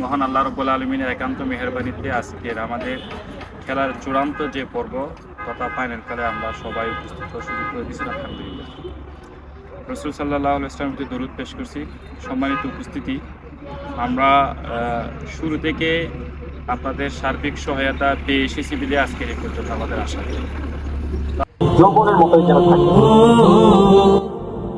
মহান আল্লাহ রব্বুল আলমিনের একান্ত মেহরবানিতে আজকের আমাদের খেলার চূড়ান্ত যে পর্ব, তথা ফাইনাল খেলে আমরা সবাই উপস্থিত হওয়ার সুযোগ করে দিয়েছি, আলহামদুলিল্লাহ। রসুল সাল্লাহ ইসলামকে দরুদ পেশ করছি। সম্মানিত উপস্থিতি, আমরা শুরু থেকে আপনাদের সার্বিক সহায়তা পেয়ে এসেছি বলে আজকের এই পর্যন্ত আমাদের আশা। যৌবনের মতোই যেন থাকে।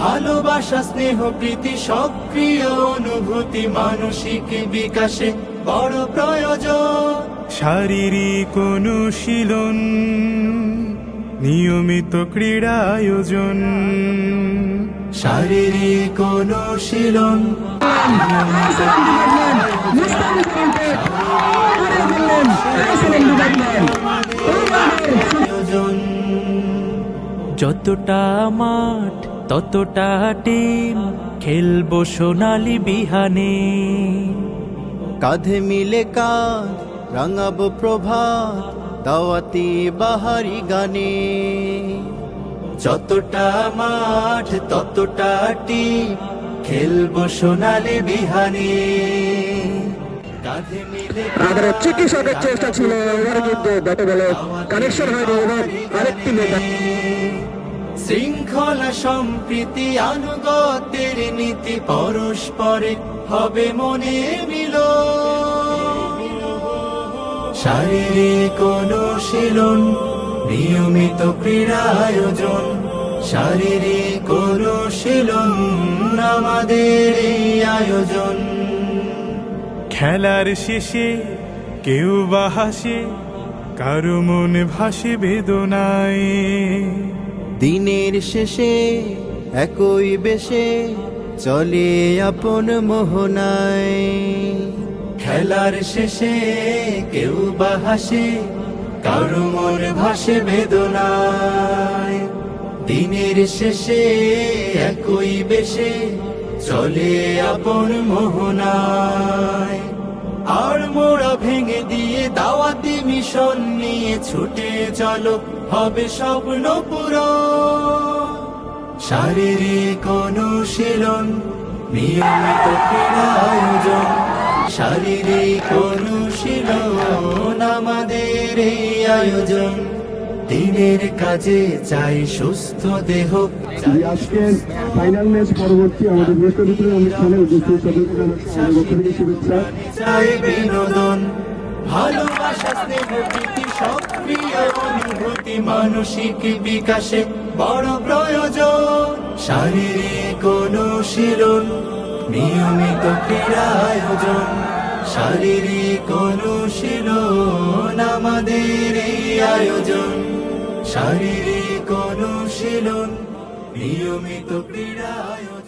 ভালোবাসা স্নেহ প্রীতি সক্রিয় অনুভূতি মানসিক বিকাশে বড় প্রয়োজন। শারীরিক অনুশীলন নিয়মিত ক্রীড়া আয়োজন শারীরিক অনুশীলন। আয়োজন যতটা মাঠ ততটা টিম খেলব সোনালি বিহানে। কাঁধে মিলে কাঁধ রাঙাবো প্রভাত দাওয়াতি বাহারি গানে। যতটা মাঠ ততটা টিম খেলব সোনালি বিহানে। আমাদের চিকিৎসকের চেষ্টা ছিল এবার কিন্তু ব্যাটে বলে কানেকশন হয়নি এবং আরেকটি নেতা। শৃঙ্খলা সম্প্রীতি আনুগতের নীতি পরস্পরে হবে মনে মিল শারীরিক অনুশীলন, নিয়মিত ক্রীড়া আয়োজন শারীরিক অনুশীলন আমাদের এই আয়োজন। খেলার শেষে কেউ বা হাসে, কারও মনে ভাসে বেদনায়। দিনের শেষে একই বেশে চলে আপন মোহনায়। খেলার শেষে কেউ বা হাসে, কারও মন ভাসে বেদনায়। দিনের শেষে একই বেশে চলে আপন মোহনায়। আর মোড়া ভেঙে দিয়ে দাওয়াতি মিশন নিয়ে ছুটে চলো, হবে স্বপ্ন পুরো শারীরিক অনুশীলন নিয়মিত ক্রীড়া আয়োজন শারীরিক অনুশীলন আমাদের এই আয়োজন দিনের কাজে চাই সুস্থ দেহ আজকের ফাইনাল ম্যাচ পরবর্তী আমাদের বৃহস্পতি দুপুরের অনুষ্ঠানে উপস্থিত সদস্য জানাচ্ছি আমাদের পক্ষ থেকে শুভেচ্ছা চাই বিনোদন ভালোবাসা, স্নেহ, প্রীতি, সক্রিয় অনুভূতি, মানসিক বিকাশে বড় প্রয়োজন। শারীরিক অনুশীলন, নিয়মিত ক্রীড়া আয়োজন। শারীরিক অনুশীলন আমাদের এই আয়োজন। শারীরিক অনুশীলন, নিয়মিত ক্রীড়া আয়োজন।